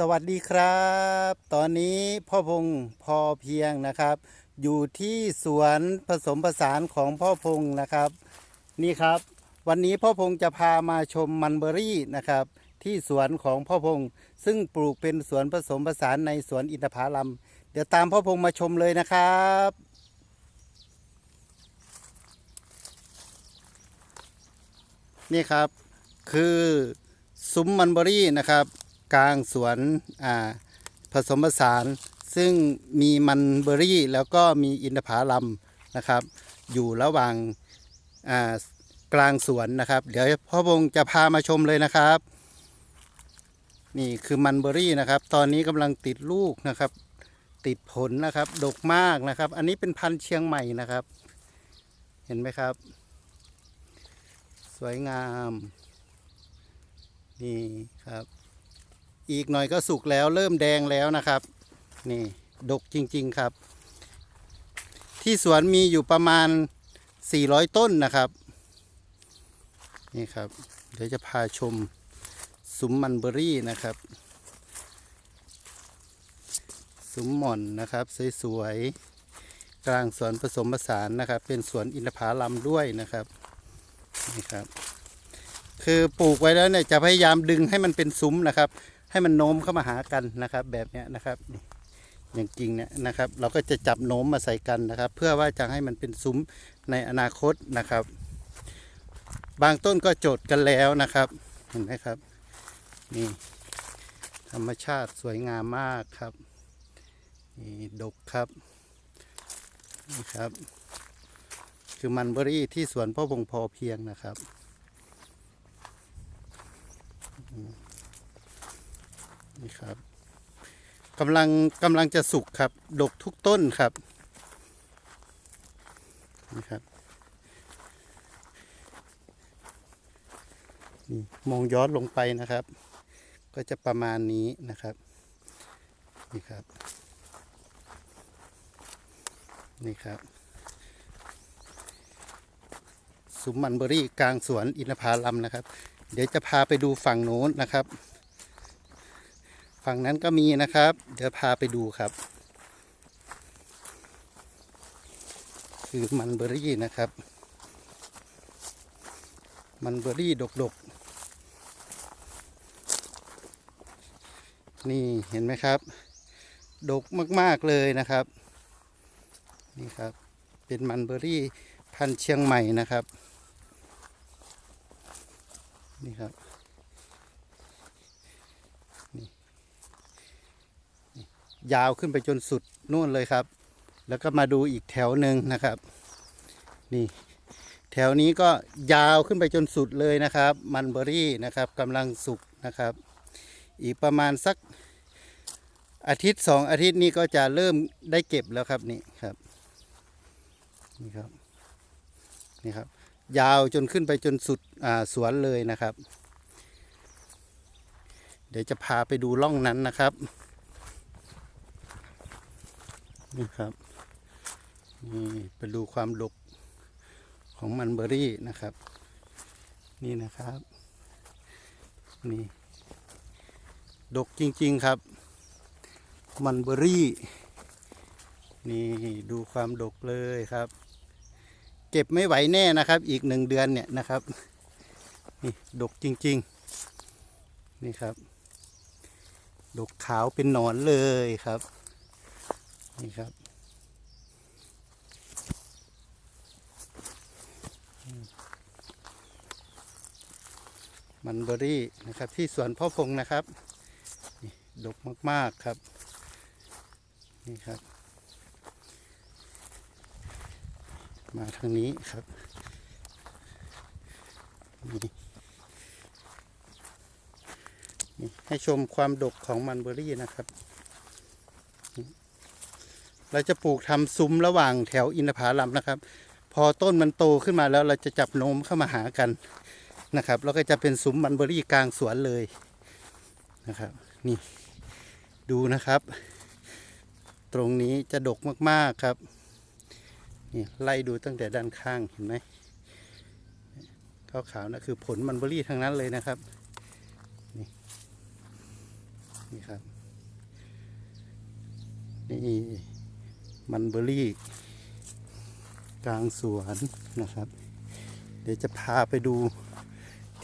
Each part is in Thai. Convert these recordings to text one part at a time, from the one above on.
สวัสดีครับ ตอนนี้พ่อพงพอเพียงนะครับ อยู่ที่สวนผสมผสานของพ่อพงนะครับ นี่ครับ วันนี้พ่อพงจะพามาชมมันเบอรี่นะครับ ที่สวนของพ่อพงซึ่งปลูกเป็นสวนผสมผสานในสวนอินทผลัม เดี๋ยวตามพ่อพงมาชมเลยนะครับนี่ครับคือซุ้มมันเบอรี่นะครับ กลางสวนผสมผสาน ซึ่งมีมันเบอรี่แล้วก็มีอินทผลัมนะครับ อยู่ระหว่างกลางสวนนะครับ เดี๋ยวพ่อพงจะพามาชมเลยนะครับ นี่คือมันเบอรี่นะครับ ตอนนี้กำลังติดลูกนะครับ ติดผลนะครับดกมากนะครับ อันนี้เป็นพันธุ์เชียงใหม่นะครับ เห็นไหมครับ สวยงาม นี่ครับ อีกหน่อยก็สุกแล้วเริ่มแดงแล้วนะครับ นี่ดกจริงๆครับ ที่สวนมีอยู่ประมาณ 400 ต้นนะครับ นี่ครับ เดี๋ยวจะพาชมซุ้มมันเบอรี่นะครับซุ้มหม่อนนะครับสวยๆกลางสวนผสมผสานนะครับ เป็นสวนอินทผลัมด้วยนะครับนี่ครับ คือปลูกไว้แล้วเนี่ยจะพยายามดึงให้มันเป็นซุ้มนะครับ ให้มันโน้มเข้ามาหากันนะครับ แบบนี้นะครับอย่างจริงเนี่ยนะครับ เราก็จะจับโน้มมาใส่กันนะครับ เพื่อว่าจะให้มันเป็นซุ้มในอนาคตนะครับ บางต้นก็โจดกันแล้วนะครับเห็นไหมครับนี่ธรรมชาติสวยงามมากครับนี่ดกครับนี่ครับ คือมันเบอรี่ที่สวนพ่อพงพอเพียงนะครับอืม นี่ครับกำลังกำลังจะสุกครับ ดกทุกต้นครับนี่ครับนี่มองย้อนลงไปนะครับ ก็จะประมาณนี้นะครับ นี่ครับ นี่ครับสุมมันเบอรี่กลางสวนอินทผลัมนะครับ เดี๋ยวจะพาไปดูฝั่งโน้นนะครับ ฝั่งนั้นก็มีนะครับ เดี๋ยวพาไปดูครับ คือมันเบอรี่นะครับ มันเบอรี่ดกๆ นี่เห็นไหมครับ ดกมากๆเลยนะครับ นี่ครับ เป็นมันเบอรี่พันเชียงใหม่นะครับ นี่ครับนี่นี่ ยาวขึ้นไปจนสุดนู่นเลยครับ แล้วก็มาดูอีกแถวหนึ่งนะครับ นี่ แถวนี้ก็ยาวขึ้นไปจนสุดเลยนะครับ มันเบอรี่นะครับกำลังสุกนะครับ อีกประมาณสักอาทิตย์สองอาทิตย์นี้ก็จะเริ่มได้เก็บแล้วครับนี่ครับนี่ครับนี่ครับ ยาวจนขึ้นไปจนสุดสวนเลยนะครับ เดี๋ยวจะพาไปดูร่องนั้นนะครับ นี่ครับนี่ไปดูความดกของมันเบอรี่นะครับ นี่นะครับนี่ดกจริงๆครับ มันเบอรี่ นี่ดูความดกเลยครับ เก็บไม่ไหวแน่นะครับ อีกหนึ่งเดือนเนี่ยนะครับ นี่ดกจริงๆ นี่ครับ ดกขาวเป็นหนอนเลยครับ นี่ครับมันเบอรี่นะครับที่สวนพ่อพงนะครับดกมาก ๆ ครับ นี่ครับ มาทางนี้ครับนี่ให้ชมความดกของมันเบอรี่นะครับ เราจะปลูกทำซุ้มระหว่างแถวอินทผลัมนะครับ พอต้นมันโตขึ้นมาแล้วเราจะจับโน้มเข้ามาหากันนะครับแล้วก็จะเป็นซุ้มมันเบอรี่กลางสวนเลยนะครับ นี่ดูนะครับ ตรงนี้จะดกมากๆครับนี่ไล่ดูตั้งแต่ด้านข้างเห็นไหมขาวๆนะคือผลมันเบอรี่ทั้งนั้นเลยนะครับนี่นี่ครับนี่ มันเบอรี่ กลางสวนนะครับ เดี๋ยวจะพาไปดู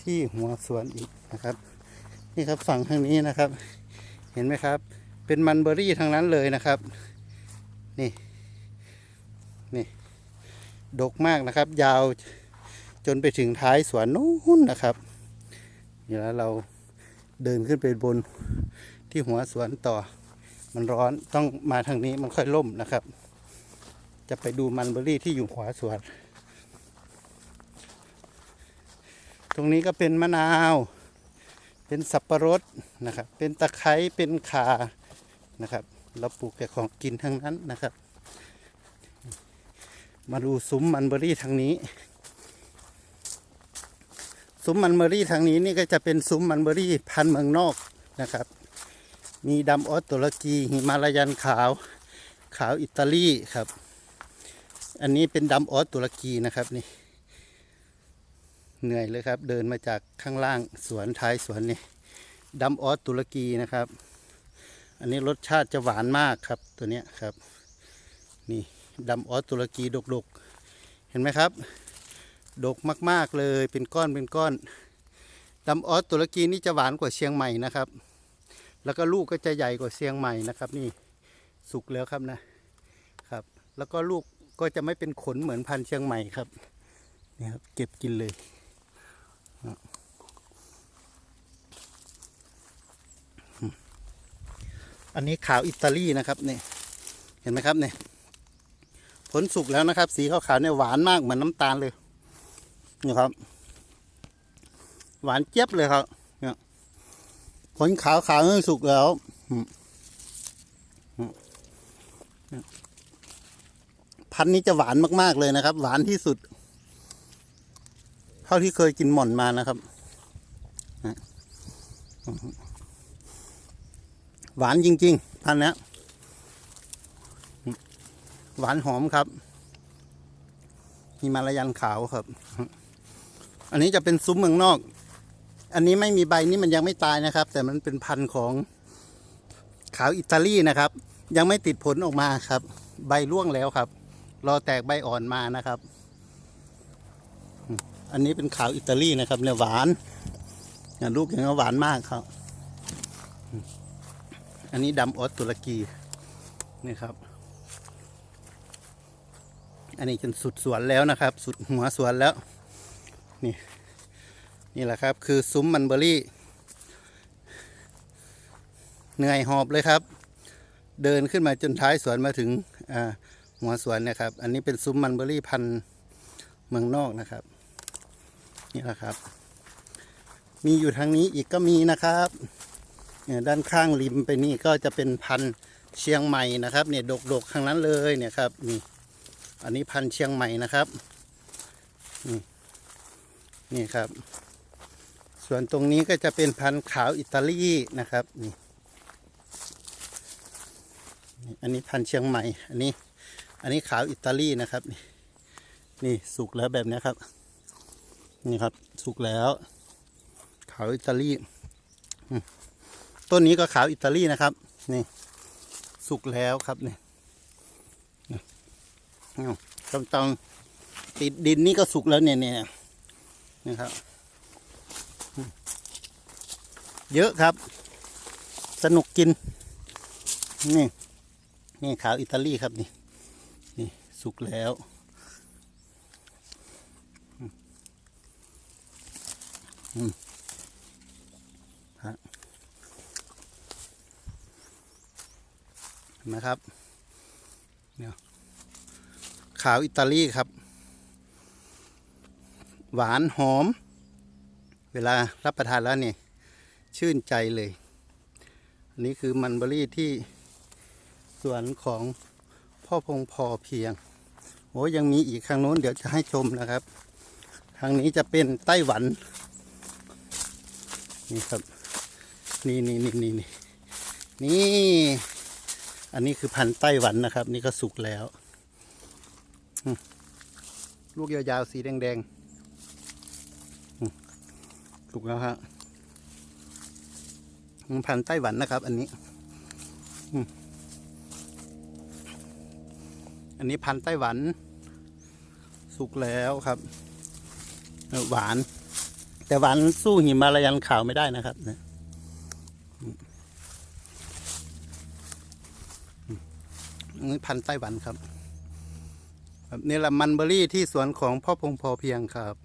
ที่หัวสวนอีกนะครับ นี่ครับฝั่งทางนี้นะครับ เห็นไหมครับ เป็นมันเบอรี่ทางนั้นเลยนะครับ นี่ นี่ ดกมากนะครับ ยาวจนไปถึงท้ายสวนนู้นนะครับเดี๋ยวเราเดินขึ้นไปบนที่หัวสวนต่อ มันร้อนต้องมาทางนี้มันค่อยล่มนะครับ จะไปดูมันเบอรี่ที่อยู่หัวสวน ตรงนี้ก็เป็นมะนาว เป็นสับปะรดนะครับ เป็นตะไคร้เป็นข่านะครับเราปลูกแต่ของกินทั้งนั้นนะครับ มาดูซุ้มมันเบอรี่ทางนี้ซุ้มมันเบอรี่ทางนี้นี่ก็จะเป็นซุ้มมันเบอรี่พันเมืองนอกนะครับ มีดำออสตุรกีหิมาลายันขาว ขาวอิตาลีครับ อันนี้เป็นดำออสตุรกีนะครับนี่ เหนื่อยเลยครับ เดินมาจากข้างล่างสวนท้ายสวนนี่ดำออสตุรกีนะครับ อันนี้รสชาติจะหวานมากครับตัวเนี้ยครับ นี่ดำออสตุรกีดกๆ เห็นไหมครับ ดกมากๆเลยเป็นก้อนเป็นก้อนดำออสตุรกีนี่จะหวานกว่าเชียงใหม่นะครับ แล้วก็ลูกก็จะใหญ่กว่าเชียงใหม่นะครับ นี่สุกแล้วครับนะครับ แล้วก็ลูกก็จะไม่เป็นขนเหมือนพันธุ์เชียงใหม่ครับนี่ครับ เก็บกินเลยอันนี้ขาวอิตาลีนะครับนี่เห็นไหมครับเนี่ยผลสุกแล้วนะครับ สีขาวๆเนี่ยหวานมากเหมือนน้ำตาลเลยนี่ครับ หวานเจี๊ยบเลยครับ ผลขาวๆนี่สุกแล้วพันนี้จะหวานมากๆเลยนะครับ หวานที่สุด เท่าที่เคยกินหม่อนมานะครับ หวานจริง ๆ พันนี้หวานหอมครับฮิมาลายันขาวครับ อันนี้จะเป็นซุ้มเมืองนอก อันนี้ไม่มีใบนี่มันยังไม่ตายนะครับ แต่มันเป็นพันธุ์ของขาวอิตาลีนะครับ ยังไม่ติดผลออกมาครับ ใบร่วงแล้วครับ รอแตกใบอ่อนมานะครับ อันนี้เป็นขาวอิตาลีนะครับ เนี่ยหวานเนี่ยลูกอย่างนี้หวานมากครับ อันนี้ดำออสตุรกีนี่ครับ อันนี้จนสุดสวนแล้วนะครับ สุดหัวสวนแล้ว นี่ นี่แหละครับคือซุ้มมันเบอรี่ เหนื่อยหอบเลยครับ เดินขึ้นมาจนท้ายสวนมาถึงหัวสวนนะครับ อันนี้เป็นซุ้มมันเบอรี่พันเมืองนอกนะครับ นี่แหละครับ มีอยู่ทางนี้อีกก็มีนะครับด้านข้างริมไปนี่ก็จะเป็นพันเชียงใหม่นะครับเนี่ยดกๆทางนั้นเลยเนี่ยครับนี่อันนี้พันเชียงใหม่นะครับนี่นี่ครับ ส่วนตรงนี้ก็จะเป็นพันธุ์ขาวอิตาลีนะครับนี่อันนี้พันธุ์เชียงใหม่ อันนี้ อันนี้ขาวอิตาลีนะครับนี่นี่สุกแล้วแบบนี้ครับ นี่ครับสุกแล้ว ขาวอิตาลีต้นนี้ก็ขาวอิตาลีนะครับ นี่สุกแล้วครับนี่ต้องต้องติดดินนี่ก็สุกแล้วเนี่ยเนี่ยนะครับ เยอะครับ สนุกกิน นี่ นี่ขาวอิตาลีครับนี่ นี่สุกแล้ว อืมฮะเห็นไหมครับขาวอิตาลีครับ หวานหอม เวลารับประทานแล้วเนี่ยชื่นใจเลย อันนี้คือมันเบอรี่ที่สวนของพ่อพงพอเพียงโอ้ยังมีอีกข้างโน้นเดี๋ยวจะให้ชมนะครับ ทางนี้จะเป็นไต้หวัน นี่ครับ นี่นี่นี่นี่นี่นี่ อันนี้คือพันธุ์ไต้หวันนะครับ นี่ก็สุกแล้ว ลูกยาวๆสีแดงๆ ถูกแล้วฮะอืมพันธุ์ไต้หวันนะครับ อันนี้ อันนี้พันไต้หวัน สุกแล้วครับ หวาน แต่หวานสู้หิมาลายันขาวไม่ได้นะครับนี่ยอันนี้พันไต้หวันครับ นี่แหละมันเบอรี่ที่สวนของพ่อพงพอเพียงครับ